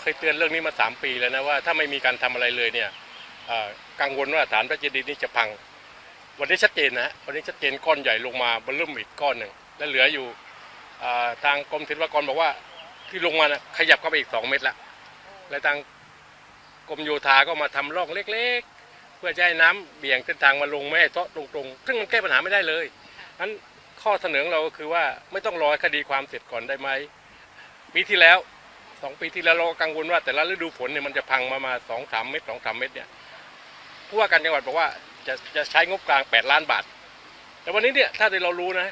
เคยเตือนเรื่องนี้มาสามปีแล้วนะว่าถ้าไม่มีการทำอะไรเลยเนี่ยกังวลว่าฐานพระเจดีย์นี้จะพัง วันนี้ชัดเจนนะวันนี้ชัดเจนก้อนใหญ่ลงมาบรรลุมอีกก้อนหนึ่งและเหลืออยู่ทางกรมศิลปากรบอกว่าที่ลงมานะขยับเข้าไปอีกสองเมตรละและทางกรมโยธาก็มาทำร่องเล็ก ๆ เพื่อจะให้น้ำเบี่ยงเส้นทางมาลงไม่ให้เทาะตรงๆ ซึ่งมันแก้ปัญหาไม่ได้เลยนั้นข้อเสนอเราก็คือว่าไม่ต้องรอคดีความเสร็จก่อนได้ไหมปีที่แล้ว สองปีที่แล้วเรากังวลว่า แต่ละฤดูฝนเนี่ยมันจะพังมามาสองสามเมตรสองสามเมตรเนี่ยผู้ว่าการจังหวัดบอกว่าจะจะใช้งบกลางแปดล้านบาท แต่วันนี้เนี่ยถ้าที่เรารู้นะ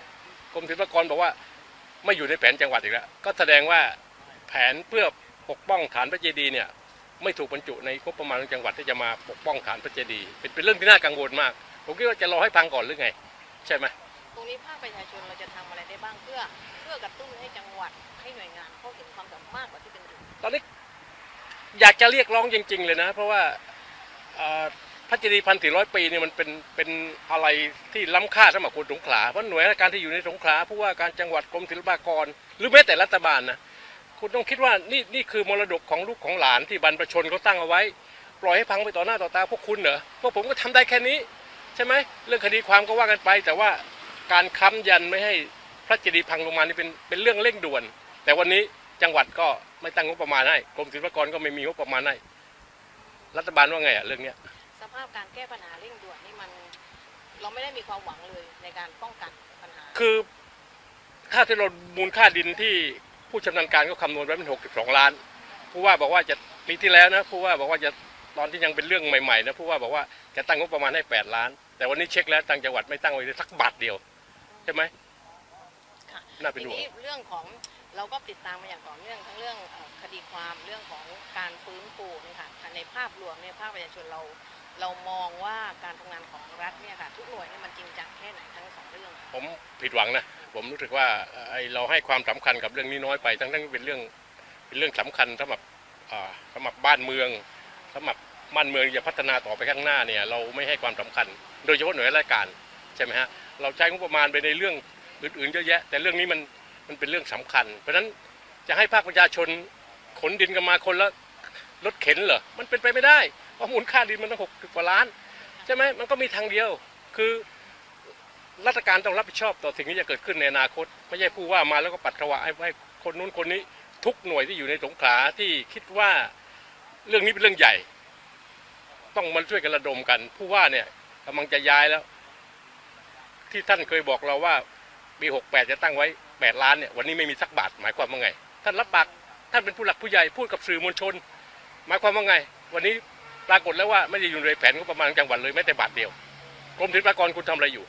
กรมศิลปากรบอกว่าไม่อยู่ในแผนจังหวัดอีกแล้วก็แสดงว่าแผนเพื่อปกป้องฐานพระเจดีย์เนี่ยไม่ถูกบรรจุในงบประมาณของจังหวัดที่จะมาปกป้องฐานพระเจดีย์เป็นเป็นเรื่องที่น่ากังวลมาก ผมคิดว่าจะรอให้พังก่อนหรือไง ใช่ไหม ตรงนี้ภาคประชาชนเราจะทำอะไรได้บ้างเพื่อ เพื่อกระตุ้นให้จังหวัดให้หน่วยงานเขาเห็นความสำคัญมากกว่าที่เป็นอยู่ตอนนี้อยากจะเรียกร้องจริง ๆ เลยนะ เพราะว่าพระเจดีย์พันสี่ร้อยปีเนี่ยมันเป็นเป็นอะไรที่ล้ำค่าสำหรับคนสงขลาเพราะหน่วยราชการที่อยู่ในสงขลาผู้ว่าการจังหวัดกรมศิลปากร หรือแม้แต่รัฐบาลนะคุณต้องคิดว่านี่นี่คือมรดกของลูกของหลานที่บรรพชนเขาตั้งเอาไว้ ปล่อยให้พังไปต่อหน้าต่อตาพวกคุณเหรอพวกผมก็ทำได้แค่นี้ ใช่ไหมเรื่องคดีความก็ว่ากันไป แต่ว่า การค้ำยันไม่ให้พระเจดีย์พังลงมานี่เป็นเป็นเรื่องเร่งด่วน แต่วันนี้จังหวัดก็ไม่ตั้งงบประมาณให้กรมศิลปากรก็ไม่มีงบประมาณให้รัฐบาลว่าไงอะเรื่องเนี้ยสภาพการแก้ปัญหาเร่งด่วนนี่มัน เราไม่ได้มีความหวังเลยในการป้องกันปัญหา คือค่าที่เรามูลค่าดินที่ผู้ชำนาญการก็คำนวณไว้เป็น62 ล้านผู้ว่าบอกว่าจะปีที่แล้วนะผู้ว่าบอกว่าจะตอนที่ยังเป็นเรื่องใหม่ๆนะผู้ว่าบอกว่าจะตั้งงบประมาณให้ 8 ล้าน แต่วันนี้เช็คแล้วทางจังหวัดไม่ตั้งไว้เลยสักบาทเดียวใช่ไหม ค่ะน่าเป็นทีห่วงนี้เรื่องของเราก็ติดตามมาอย่างต่อเนื่องทั้งเรื่องเอ่อคดีความเรื่องของการฟื้นฟูเนยคะในภาพรวมในยภาคประชาชนเรา เรามองว่าการทำงานของรัฐเนี่ยค่ะทุกหน่วยเนี่ยมันจริงจังแค่ไหนทั้งสองเรื่องค่ะ ผมผิดหวังนะ ผมรู้สึกว่าไอเราให้ความสำคัญกับเรื่องนี้น้อยไป ทั้งทั้งที่เป็นเรื่องเป็นเรื่องสำคัญสำหรับอ่าสำหรับบ้านเมืองสำหรับบ้านเมืองจะพัฒนาต่อไปข้างหน้าเนี่ยเราไม่ให้ความสำคัญ โดยเฉพาะหน่วยราชการใช่ไหมฮะ เราใช้งบประมาณไปในเรื่องอื่นๆเยอะแยะ แต่เรื่องนี้มันมันเป็นเรื่องสำคัญ เพราะฉะนั้นจะให้ภาคประชาชนขนดินกันมาคนละรถเข็นเหรอ มันเป็นไปไม่ได้ เพราะมูลค่าดินมันต้องหกกว่าล้าน ใช่ไหมมันก็มีทางเดียว คือรัฐการต้องรับผิดชอบต่อสิ่งที่จะเกิดขึ้นในอนาคต ไม่ใช่ผู้ว่ามาแล้วก็ปัดกวาให้ให้คนนู้นคนนี้ทุกหน่วยที่อยู่ในสงขลาที่คิดว่าเรื่องนี้เป็นเรื่องใหญ่ ต้องมาช่วยกันระดมกัน ผู้ว่าเนี่ยกำลังจะย้ายแล้ว ที่ท่านเคยบอกเราว่าปีหกแปดจะตั้งไว้แปดล้านเนี่ยวันนี้ไม่มีสักบาทหมายความว่าไง ท่านรับปากท่านเป็นผู้หลักผู้ใหญ่พูดกับสื่อมวลชน หมายความว่าไง วันนี้ปรากฏแล้วว่าไม่ได้อยู่ในแผนงบประมาณจังหวัดเลยแม้แต่บาทเดียวกรมศิลปากรคุณทำอะไรอยู่